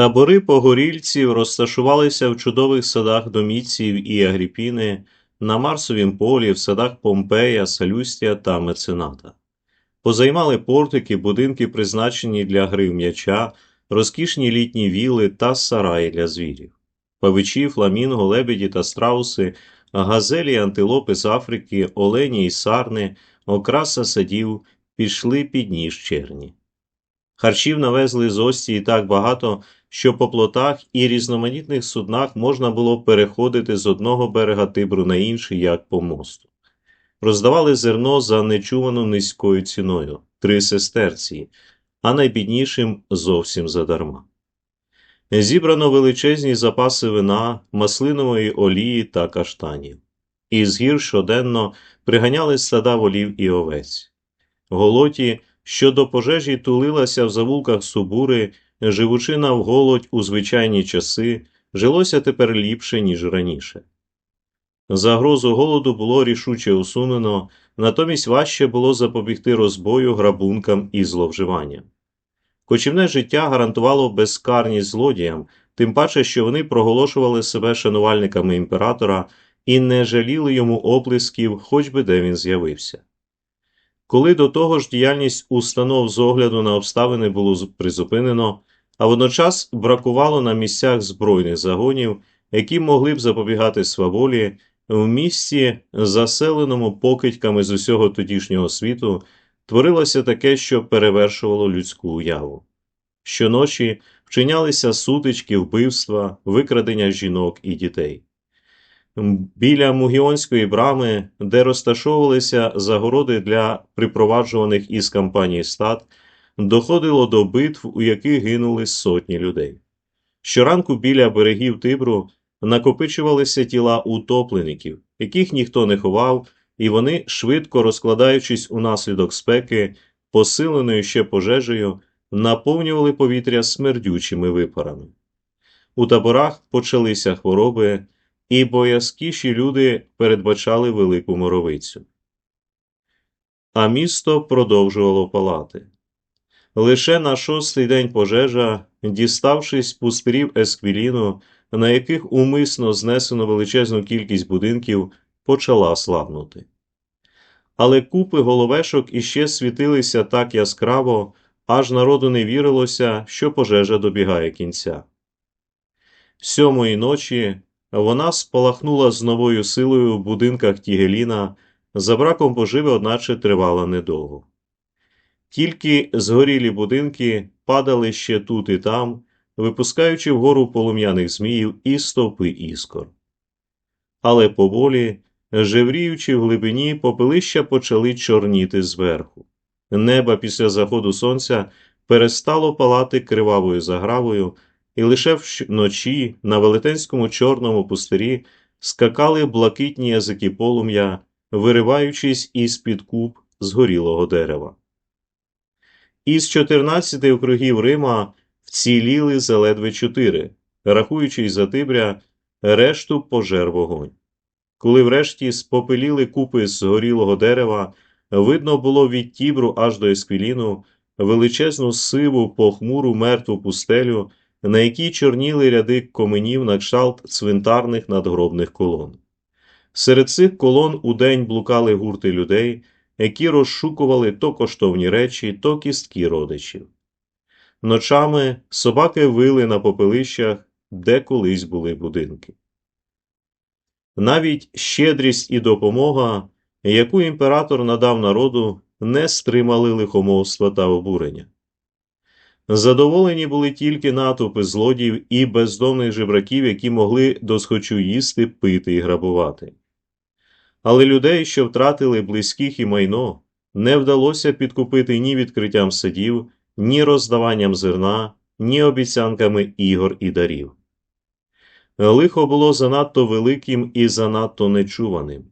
Табори погорільців розташувалися в чудових садах Доміців і Агріпіни, на Марсовім полі, в садах Помпея, Салюстія та Мецената. Позаймали портики, будинки, призначені для гри м'яча, розкішні літні віли та сараї для звірів. Павичі, фламінго, лебеді та страуси, газелі, антилопи з Африки, олені й сарни, окраса садів пішли під ніж черні. Харчів навезли з Остії так багато, що по плотах і різноманітних суднах можна було переходити з одного берега Тибру на інший, як по мосту. Роздавали зерно за нечувану низькою ціною три сестерції, а найбіднішим зовсім задарма. Зібрано величезні запаси вина, маслинової олії та каштанів. Із гір щоденно приганяли стада волів і овець. Голоті, що до пожежі тулилася в завулках Субури, живучи навголодь у звичайні часи, жилося тепер ліпше, ніж раніше. Загрозу голоду було рішуче усунено, натомість важче було запобігти розбою, грабункам і зловживанням. Кочівне життя гарантувало безкарність злодіям, тим паче, що вони проголошували себе шанувальниками імператора і не жаліли йому оплесків, хоч би де він з'явився. Коли до того ж діяльність установ з огляду на обставини було призупинено, а водночас бракувало на місцях збройних загонів, які могли б запобігати сваволі, в місті, заселеному покидьками з усього тодішнього світу, творилося таке, що перевершувало людську уяву. Щоночі вчинялися сутички, вбивства, викрадення жінок і дітей. Біля Мугіонської брами, де розташовувалися загороди для припроваджуваних із кампанії стад, доходило до битв, у яких гинули сотні людей. Щоранку біля берегів Тибру накопичувалися тіла утоплеників, яких ніхто не ховав, і вони, швидко розкладаючись унаслідок спеки, посиленою ще пожежею, наповнювали повітря смердючими випарами. У таборах почалися хвороби, і боязкіші люди передбачали велику моровицю. А місто продовжувало палати. Лише на шостий день пожежа, діставшись пустирів Есквіліну, на яких умисно знесено величезну кількість будинків, почала слабнути. Але купи головешок іще світилися так яскраво, аж народу не вірилося, що пожежа добігає кінця. Сьомої ночі вона спалахнула з новою силою в будинках Тігеліна, за браком поживи, одначе тривала недовго. Тільки згорілі будинки падали ще тут і там, випускаючи вгору полум'яних зміїв і стовпи іскор. Але поволі, жевріючи в глибині, попелища почали чорніти зверху. Небо після заходу сонця перестало палати кривавою загравою, і лише вночі на велетенському чорному пустирі скакали блакитні язики полум'я, вириваючись із-під куб згорілого дерева. Із 14 округів Рима вціліли заледве чотири, рахуючи із Затибря, решту пожер вогонь. Коли врешті спопеліли купи згорілого дерева, видно було від Тібру аж до Есквіліну величезну сиву похмуру мертву пустелю, на якій чорніли ряди коменів на кшталт цвинтарних надгробних колон. Серед цих колон удень блукали гурти людей, які розшукували то коштовні речі, то кістки родичів. Ночами собаки вили на попелищах, де колись були будинки. Навіть щедрість і допомога, яку імператор надав народу, не стримали лихомовства та обурення. Задоволені були тільки натовпи злодіїв і бездомних жебраків, які могли досхочу їсти, пити і грабувати. Але людей, що втратили близьких і майно, не вдалося підкупити ні відкриттям садів, ні роздаванням зерна, ні обіцянками ігор і дарів. Лихо було занадто великим і занадто нечуваним.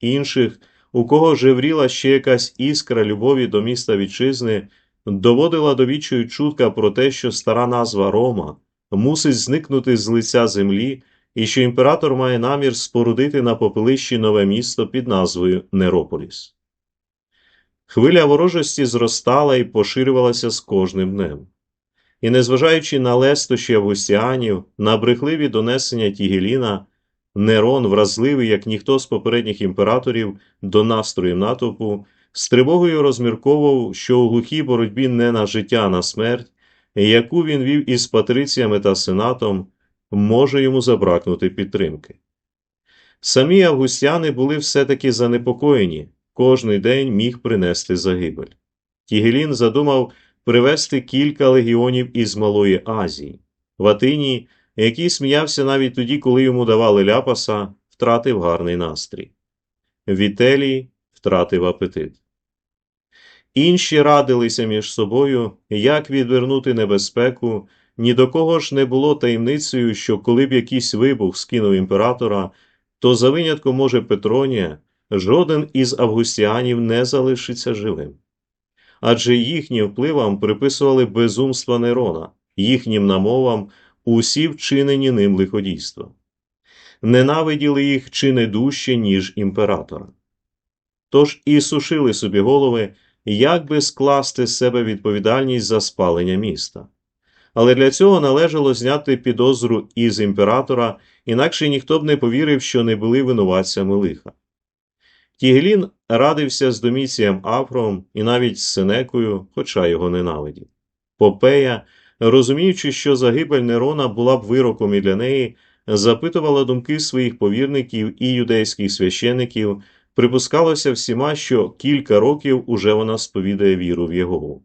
Інших, у кого жевріла ще якась іскра любові до міста вітчизни, доводила до відчаю чутка про те, що стара назва Рома мусить зникнути з лиця землі і що імператор має намір спорудити на попелищі нове місто під назвою Нерополіс. Хвиля ворожості зростала і поширювалася з кожним днем. І, незважаючи на лестощі августіанів, на брехливі донесення Тігеліна, Нерон, вразливий, як ніхто з попередніх імператорів, до настроїв натовпу, з тривогою розмірковував, що у глухій боротьбі не на життя, а на смерть, яку він вів із патриціями та сенатом, може йому забракнути підтримки. Самі августяни були все-таки занепокоєні, кожний день міг принести загибель. Тігелін задумав привезти кілька легіонів із Малої Азії. В Атині, який сміявся навіть тоді, коли йому давали ляпаса, втратив гарний настрій. Вітелій втратив апетит. Інші радилися між собою, як відвернути небезпеку, ні до кого ж не було таємницею, що коли б якийсь вибух скинув імператора, то за винятком, може, Петронія, жоден із августіанів не залишиться живим. Адже їхнім впливам приписували безумства Нерона, їхнім намовам усі вчинені ним лиходійства. Ненавиділи їх чи не дужче, ніж імператора. Тож і сушили собі голови, як би скласти з себе відповідальність за спалення міста. Але для цього належало зняти підозру із імператора, інакше ніхто б не повірив, що не були винуватцями лиха. Тігелін радився з доміцієм Афром і навіть з Сенекою, хоча його ненавидів. Попея, розуміючи, що загибель Нерона була б вироком і для неї, запитувала думки своїх повірників і юдейських священиків, припускалося всіма, що кілька років уже вона сповідає віру в Єгову.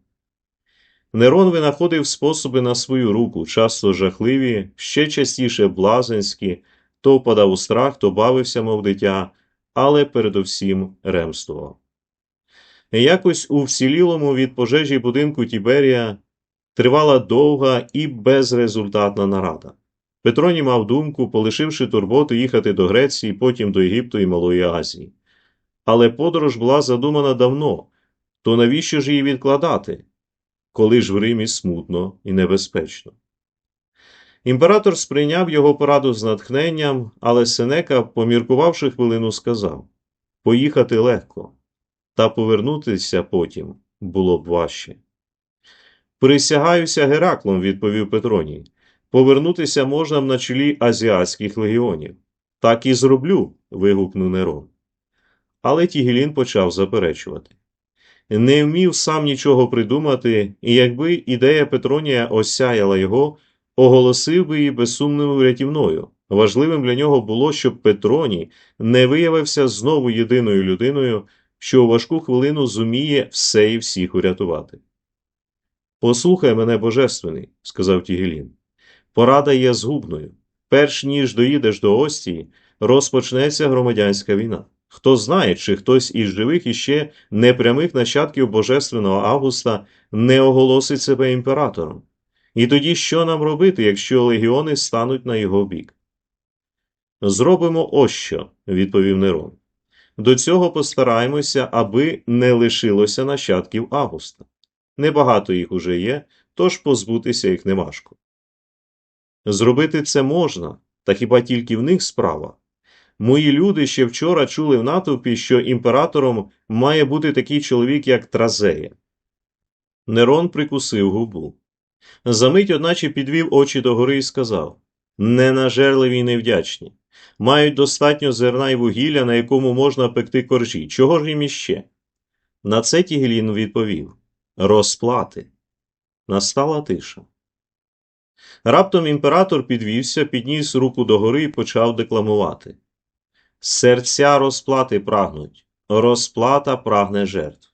Нерон винаходив способи на свою руку, часто жахливі, ще частіше блазенські, то впадав у страх, то бавився, мов дитя, але передовсім ремствував. Якось у вцілілому від пожежі будинку Тіберія тривала довга і безрезультатна нарада. Петроній мав думку, полишивши турботу, їхати до Греції, потім до Єгипту і Малої Азії. Але подорож була задумана давно, то навіщо ж її відкладати, коли ж в Римі смутно і небезпечно? Імператор сприйняв його пораду з натхненням, але Сенека, поміркувавши хвилину, сказав поїхати легко, та повернутися потім було б важче. Присягаюся Гераклом, відповів Петроній. Повернутися можна на чолі азіатських легіонів. Так і зроблю. вигукнув Нерон. Але Тігелін почав заперечувати. Не вмів сам нічого придумати, і якби ідея Петронія осяяла його, оголосив би її безсумною врятівною. Важливим для нього було, щоб Петроній не виявився знову єдиною людиною, що у важку хвилину зуміє все і всіх урятувати. Послухай мене, Божественний, сказав Тігелін. Порада є згубною. Перш ніж доїдеш до Остії, розпочнеться громадянська війна. Хто знає, чи хтось із живих іще непрямих нащадків Божественного Августа не оголосить себе імператором. І тоді що нам робити, якщо легіони стануть на його бік? Зробимо ось що, відповів Нерон. До цього постараємося, аби не лишилося нащадків Августа. Небагато їх уже є, тож позбутися їх неважко. Зробити це можна, та хіба тільки в них справа? Мої люди ще вчора чули в натовпі, що імператором має бути такий чоловік, як Тразея. Нерон прикусив губу. Замить, одначе, підвів очі догори і сказав Ненажерливі й невдячні. Мають достатньо зерна й вугілля, на якому можна пекти коржі. Чого ж їм іще? На це Тігелін відповів Розплати. Настала тиша. Раптом імператор підвівся, підніс руку догори і почав декламувати. Серця розплати прагнуть, розплата прагне жертв.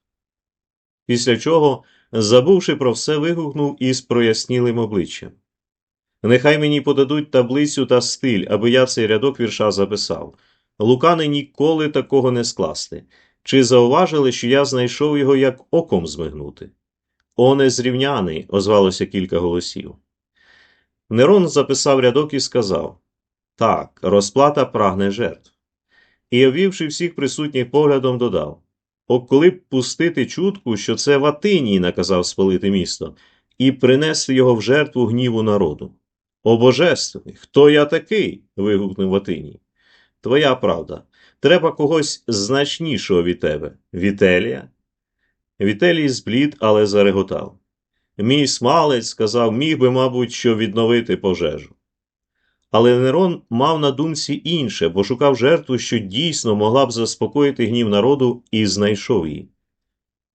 Після чого, забувши про все, вигукнув із прояснілим обличчям. Нехай мені подадуть таблицю та стиль, аби я цей рядок вірша записав. Лукани ніколи такого не скласти. Чи зауважили, що я знайшов його як оком змигнути? О, незрівняний, озвалося кілька голосів. Нерон записав рядок і сказав Так, розплата прагне жертв. І, обвівши всіх присутніх поглядом, додав О, коли б пустити чутку, що це Ватиній наказав спалити місто, і принести його в жертву гніву народу. О божественний, хто я такий? вигукнув Ватиній. Твоя правда. Треба когось значнішого від тебе. Вітелія? Вітелій зблід, але зареготав. Мій смалець сказав, міг би, мабуть, що відновити пожежу. Але Нерон мав на думці інше, бо шукав жертву, що дійсно могла б заспокоїти гнів народу, і знайшов її.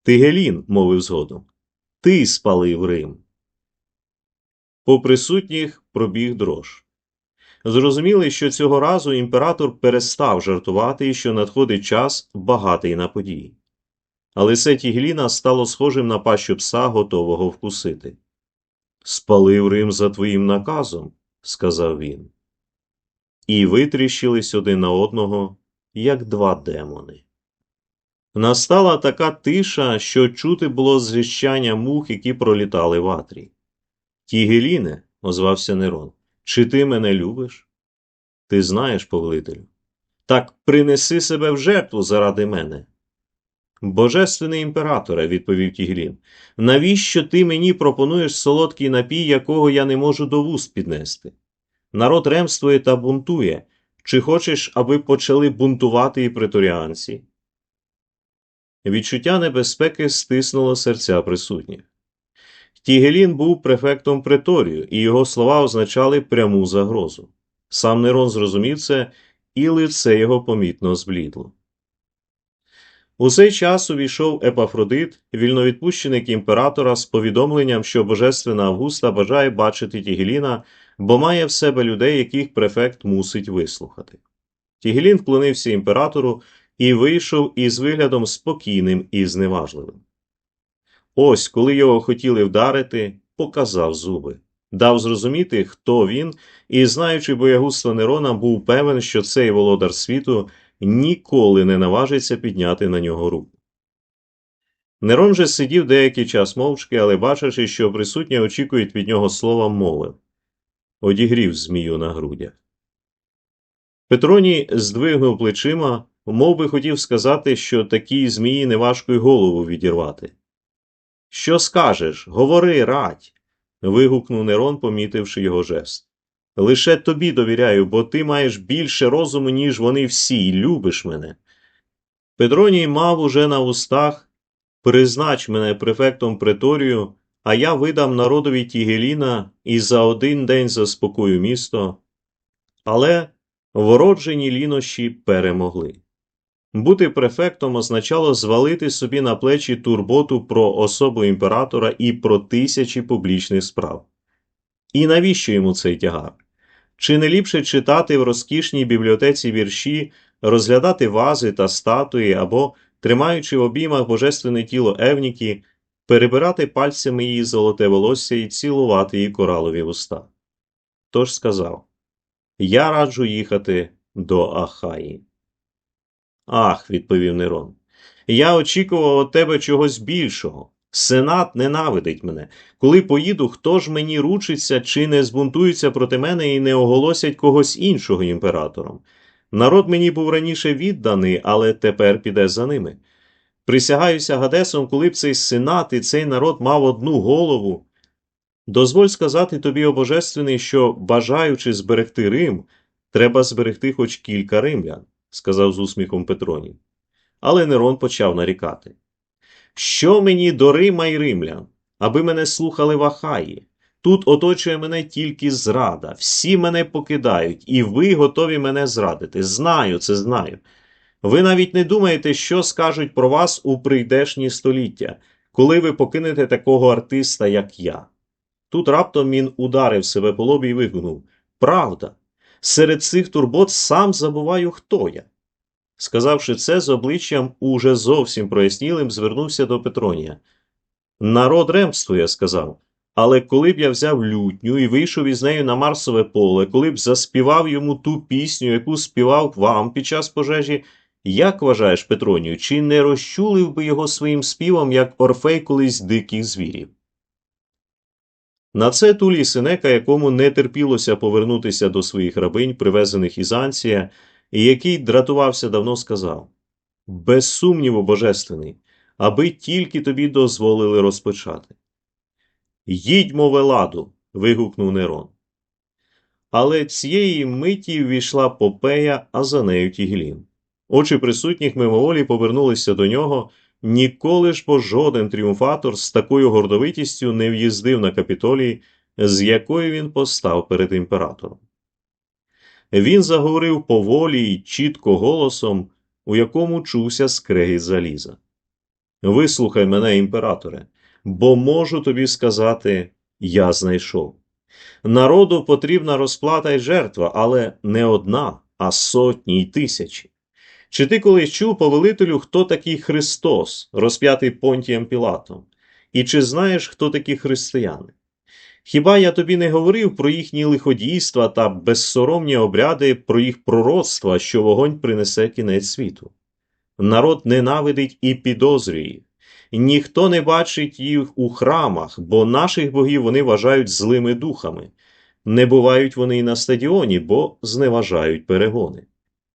Тигелін, мовив згодом, ти спалив Рим. По присутніх пробіг дрож. Зрозуміли, що цього разу імператор перестав жартувати і що надходить час багатий на події. Але це Тігеліна стало схожим на пащу пса, готового вкусити. Спалив Рим за твоїм наказом, сказав він. І витріщились один на одного, як два демони. Настала така тиша, що чути було зріщання мух, які пролітали в атрі. Тігеліне, озвався Нерон, чи ти мене любиш? Ти знаєш, повелителю. Так принеси себе в жертву заради мене. Божественний імператоре, відповів Тігелін, навіщо ти мені пропонуєш солодкий напій, якого я не можу до вуст піднести? Народ ремствує та бунтує. Чи хочеш, аби почали бунтувати і преторіанці? Відчуття небезпеки стиснуло серця присутніх. Тігелін був префектом преторію, і його слова означали пряму загрозу. Сам Нерон зрозумів це, і лице його помітно зблідло. У цей час увійшов Епафродит, вільновідпущеник імператора, з повідомленням, що божественна Августа бажає бачити Тігеліна, бо має в себе людей, яких префект мусить вислухати. Тігелін вклонився імператору і вийшов із виглядом спокійним і зневажливим. Ось, коли його хотіли вдарити, показав зуби, дав зрозуміти, хто він, і, знаючи боягузтво Нерона, був певен, що цей володар світу ніколи не наважиться підняти на нього руку. Нерон же сидів деякий час мовчки, але бачачи, що присутні очікують від нього слова, мовив одігрів змію на грудях. Петроній здвигнув плечима, мов би хотів сказати, що такій змії неважко й голову відірвати. Що скажеш? Говори, радь. вигукнув Нерон, помітивши його жест. Лише тобі довіряю, бо ти маєш більше розуму, ніж вони всі, і любиш мене. Петроній мав уже на устах признач мене префектом преторію, а я видам народові Тігеліна і за один день заспокою місто. Але вороджені лінощі перемогли. Бути префектом означало звалити собі на плечі турботу про особу імператора і про тисячі публічних справ. І навіщо йому цей тягар? Чи не ліпше читати в розкішній бібліотеці вірші, розглядати вази та статуї або, тримаючи в обіймах божественне тіло Евніки, перебирати пальцями її золоте волосся і цілувати її коралові вуста? Тож сказав Я раджу їхати до Ахаї. Ах, відповів Нерон. Я очікував від тебе чогось більшого. Сенат ненавидить мене. Коли поїду, хто ж мені ручиться, чи не збунтуються проти мене і не оголосять когось іншого імператором? Народ мені був раніше відданий, але тепер піде за ними. Присягаюся Гадесом, коли б цей сенат і цей народ мав одну голову. Дозволь сказати тобі, о божественний, що, бажаючи зберегти Рим, треба зберегти хоч кілька римлян, сказав з усміхом Петроній. Але Нерон почав нарікати. Що мені до Рима й римлян, аби мене слухали в Ахаї? Тут оточує мене тільки зрада, всі мене покидають, і ви готові мене зрадити. Знаю, це знаю. Ви навіть не думаєте, що скажуть про вас у прийдешні століття, коли ви покинете такого артиста, як я. Тут раптом він ударив себе по лобі і вигукнув Правда, серед цих турбот сам забуваю, хто я. Сказавши це, з обличчям уже зовсім прояснілим, звернувся до Петронія. Народ ремствує, сказав. Але коли б я взяв лютню і вийшов із нею на Марсове поле, коли б заспівав йому ту пісню, яку співав вам під час пожежі, як вважаєш, Петронію, чи не розчулив би його своїм співом, як Орфей колись диких звірів? На це Тулій Синека, якому не терпілося повернутися до своїх рабинь, привезених із Анція, який дратувався давно, сказав Без сумніву, божественний, аби тільки тобі дозволили розпочати. Їдьмо в Еладу. вигукнув Нерон. Але цієї миті ввійшла Попея, а за нею Тігелін. Очі присутніх мимоволі повернулися до нього, Ніколи ж бо жоден тріумфатор з такою гордовитістю не в'їздив на капітолій, з якою він постав перед імператором. Він заговорив поволі й чітко голосом, у якому чувся скрегіт заліза. Вислухай мене, імператоре, бо можу тобі сказати, я знайшов. Народу потрібна розплата й жертва, але не одна, а сотні й тисячі. Чи ти колись чув, повелителю, хто такий Христос, розп'ятий Понтієм Пілатом? І чи знаєш, хто такі християни? Хіба я тобі не говорив про їхні лиходійства та безсоромні обряди, про їх пророцтва, що вогонь принесе кінець світу? Народ ненавидить і підозрює. Ніхто не бачить їх у храмах, бо наших богів вони вважають злими духами. Не бувають вони й на стадіоні, бо зневажають перегони.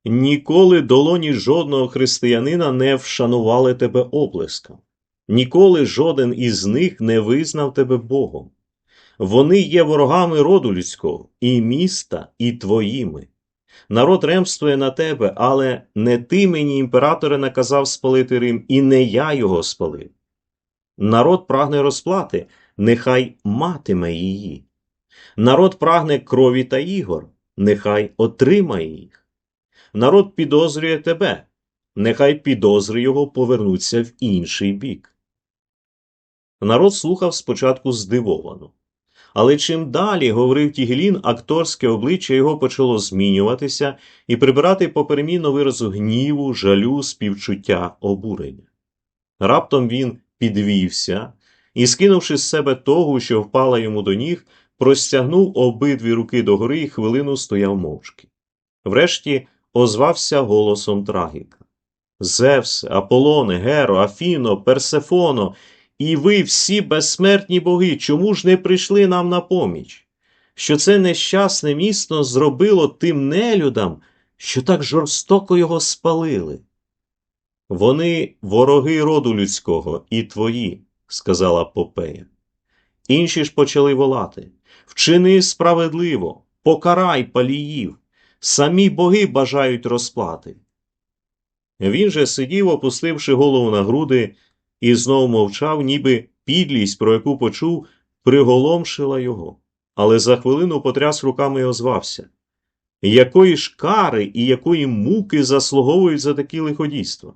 Ніколи долоні жодного християнина не вшанували тебе оплеском. Ніколи жоден із них не визнав тебе Богом. Вони є ворогами роду людського, і міста, і твоїми. Народ ремствує на тебе, але не ти мені, імператоре, наказав спалити Рим, і не я його спалив. Народ прагне розплати, нехай матиме її. Народ прагне крові та ігор, нехай отримає їх. Народ підозрює тебе, нехай підозри його повернуться в інший бік. Народ слухав спочатку здивовано. Але чим далі говорив Тігелін, акторське обличчя його почало змінюватися і прибирати поперемінно виразу гніву, жалю, співчуття, обурення. Раптом він підвівся і, скинувши з себе того, що впала йому до ніг, простягнув обидві руки догори і хвилину стояв мовчки. Врешті озвався голосом трагіка. Зевсе, Аполоне, Геро, Афіно, Персефоно, і ви всі безсмертні боги, чому ж не прийшли нам на поміч? Що це нещасне місто зробило тим нелюдам, що так жорстоко його спалили? Вони вороги роду людського і твої, сказала Попея. Інші ж почали волати Вчини справедливо, покарай паліїв, самі боги бажають розплати. Він же сидів, опустивши голову на груди, і знов мовчав, ніби підлість, про яку почув, приголомшила його, але за хвилину потряс руками і озвався. Якої ж кари і якої муки заслуговують за такі лиходійства?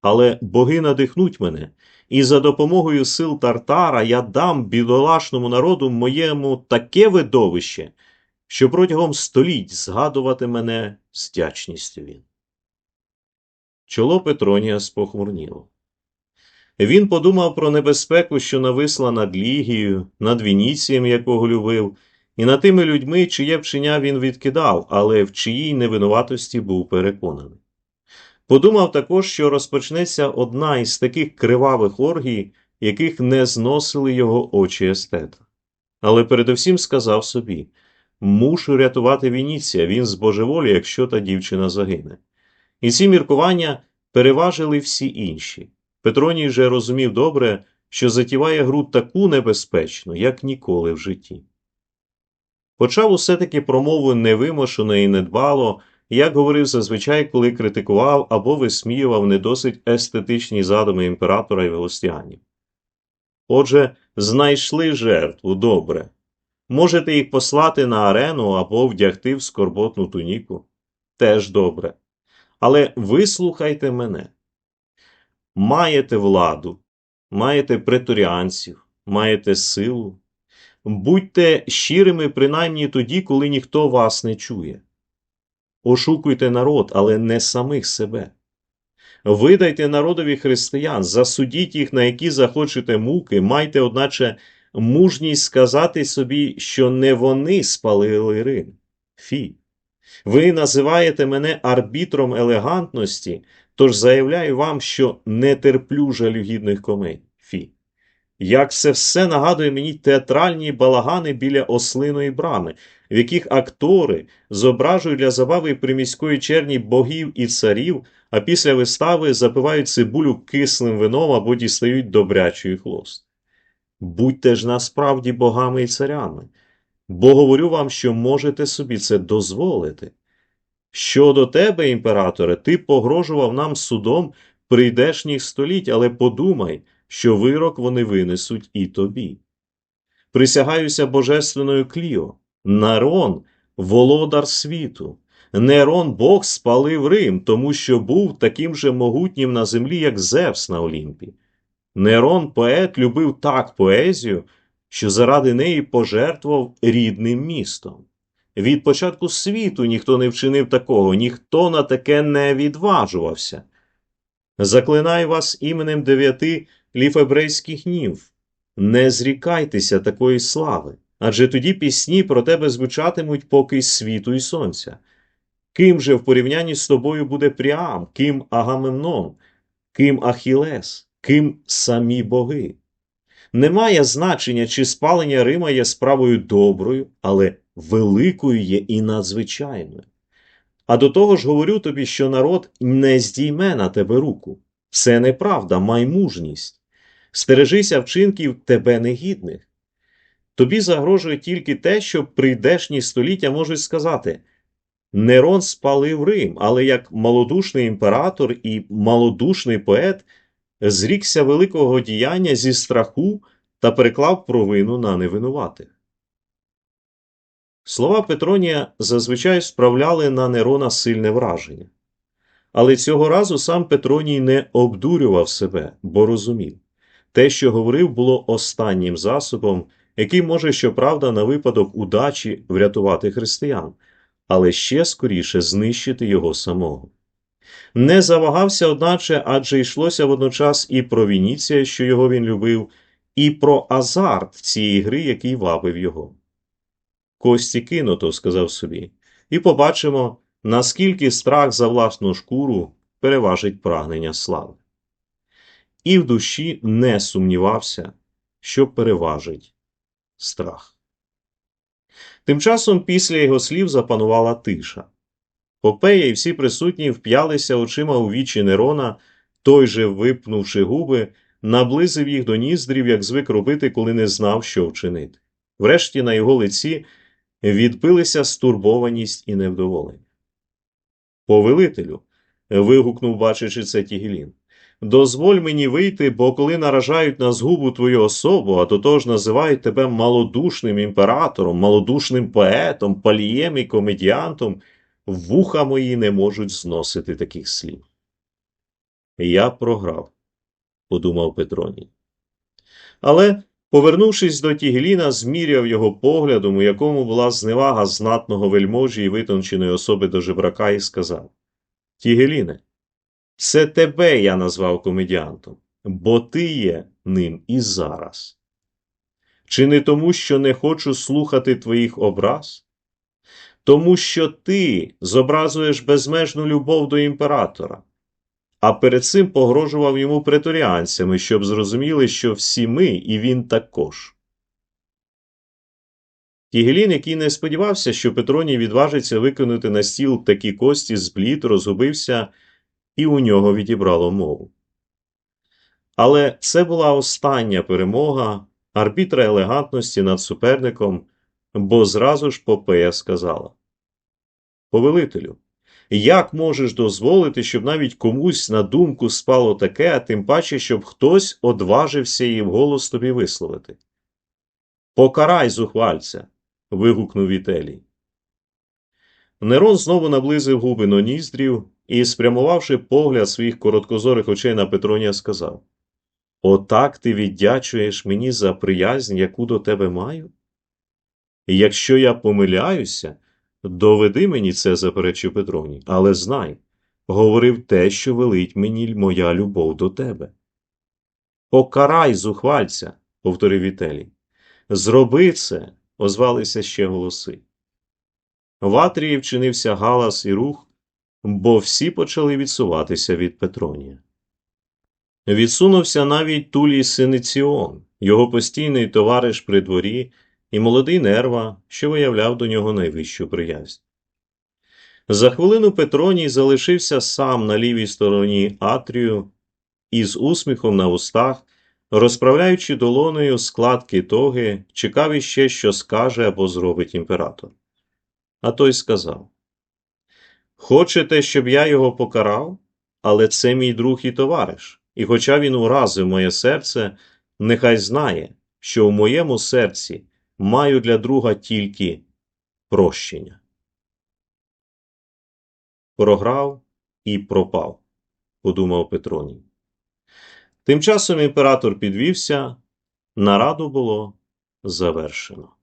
Але боги надихнуть мене, і за допомогою сил Тартара я дам бідолашному народу моєму таке видовище, що протягом століть згадувати мене з вдячністю він. Чоло Петронія спохмурніло. Він подумав про небезпеку, що нависла над Лігією, над Вініцієм, якого любив, і над тими людьми, чиє вчення він відкидав, але в чиїй невинуватості був переконаний. Подумав також, що розпочнеться одна із таких кривавих оргій, яких не зносили його очі естета. Але передусім сказав собі мушу рятувати Вініція, він збожеволі, якщо та дівчина загине. І ці міркування переважили всі інші. Петроній же розумів добре, що затіває гру таку небезпечну, як ніколи в житті. Почав усе таки промову невимушено і недбало, як говорив зазвичай, коли критикував або висміював недосить естетичні задуми імператора і велостянів. Отже, знайшли жертву добре. Можете їх послати на арену або вдягти в скорботну туніку. Теж добре. Але вислухайте мене. Маєте владу, маєте преторіанців, маєте силу. Будьте щирими принаймні тоді, коли ніхто вас не чує. Ошукуйте народ, але не самих себе. Видайте народові християн, засудіть їх, на які захочете муки, майте, одначе, мужність сказати собі, що не вони спалили Рим. Фі. Ви називаєте мене арбітром елегантності, тож заявляю вам, що не терплю жалюгідних комень. Фі. Як це все нагадує мені театральні балагани біля ослиної брами, в яких актори зображують для забави приміської черні богів і царів, а після вистави запивають цибулю кислим вином або дістають добрячої хлост. Будьте ж насправді богами і царями, бо говорю вам, що можете собі це дозволити. Щодо тебе, імператоре, ти погрожував нам судом, прийдешніх століть, але подумай, що вирок вони винесуть і тобі. Присягаюся божественною Кліо, Нарон – володар світу. Нерон Бог спалив Рим, тому що був таким же могутнім на землі, як Зевс на Олімпі. Нерон поет любив так поезію, що заради неї пожертвував рідним містом. Від початку світу ніхто не вчинив такого, ніхто на таке не відважувався. Заклинаю вас іменем дев'яти ліфебрейських німф. Не зрікайтеся такої слави, адже тоді пісні про тебе звучатимуть поки світу і сонця. Ким же в порівнянні з тобою буде Пріам, ким Агамемнон, ким Ахілес, ким самі боги? Немає значення, чи спалення Рима є справою доброю, але великою є і надзвичайною. А до того ж говорю тобі, що народ не здійме на тебе руку. Це неправда, май мужність. Стережися вчинків тебе негідних. Тобі загрожує тільки те, що прийдешні століття можуть сказати Нерон спалив Рим, але як малодушний імператор і малодушний поет зрікся великого діяння зі страху та переклав провину на невинуватих. Слова Петронія зазвичай справляли на Нерона сильне враження. Але цього разу сам Петроній не обдурював себе, бо розумів те, що говорив, було останнім засобом, який може, щоправда, на випадок удачі врятувати християн, але ще скоріше знищити його самого. Не завагався, одначе, адже йшлося водночас і про Вініція, що його він любив, і про азарт цієї гри, який вабив його. Кості кинуто, сказав собі, і побачимо, наскільки страх за власну шкуру переважить прагнення слави. І в душі не сумнівався, що переважить страх. Тим часом після його слів запанувала тиша. Попея і всі присутні вп'ялися очима у вічі Нерона, той же, випнувши губи, наблизив їх до ніздрів, як звик робити, коли не знав, що вчинити. Врешті на його лиці відбилися стурбованість і невдоволення. Повелителю. вигукнув, бачачи це Тігелін. Дозволь мені вийти, бо коли наражають на згубу твою особу, а до того ж називають тебе малодушним імператором, малодушним поетом, палієм і комедіантом, вуха мої не можуть зносити таких слів. Я програв, подумав Петроній. Але, повернувшись до Тігеліна, зміряв його поглядом, у якому була зневага знатного вельможі і витонченої особи до жебрака, і сказав Тігеліне, це тебе я назвав комедіантом, бо ти є ним і зараз. Чи не тому, що не хочу слухати твоїх образ? Тому що ти зобразуєш безмежну любов до імператора, а перед цим погрожував йому преторіанцями, щоб зрозуміли, що всі ми і він також. Тігелін, який не сподівався, що Петроній відважиться викинути на стіл такі кості з блід, розгубився і у нього відібрало мову. Але це була остання перемога арбітра елегантності над суперником, бо зразу ж Попея сказала Повелителю, як можеш дозволити, щоб навіть комусь на думку спало таке, а тим паче, щоб хтось одважився її вголос тобі висловити? Покарай, зухвальця. вигукнув Вітелій. Нерон знову наблизив губи до і, спрямувавши погляд своїх короткозорих очей на Петронія, сказав Отак ти віддячуєш мені за приязнь, яку до тебе маю? Якщо я помиляюся, доведи мені це, заперечив Петроній, але знай, говорив те, що велить мені моя любов до тебе. Покарай, зухвальця, повторив Вітелій. Зроби це, озвалися ще голоси. В Атрії вчинився галас і рух, бо всі почали відсуватися від Петронія. Відсунувся навіть Тулій Синиціон, його постійний товариш при дворі і молодий нерва, що виявляв до нього найвищу приязнь. За хвилину Петроній залишився сам на лівій стороні Атрію із усміхом на устах, розправляючи долонею складки тоги, чекав іще, що скаже або зробить імператор. А той сказав Хочете, щоб я його покарав? але це мій друг і товариш, і хоча він уразив моє серце, нехай знає, що в моєму серці маю для друга тільки прощення. Програв і пропав, подумав Петроній. Тим часом імператор підвівся, нараду було завершено.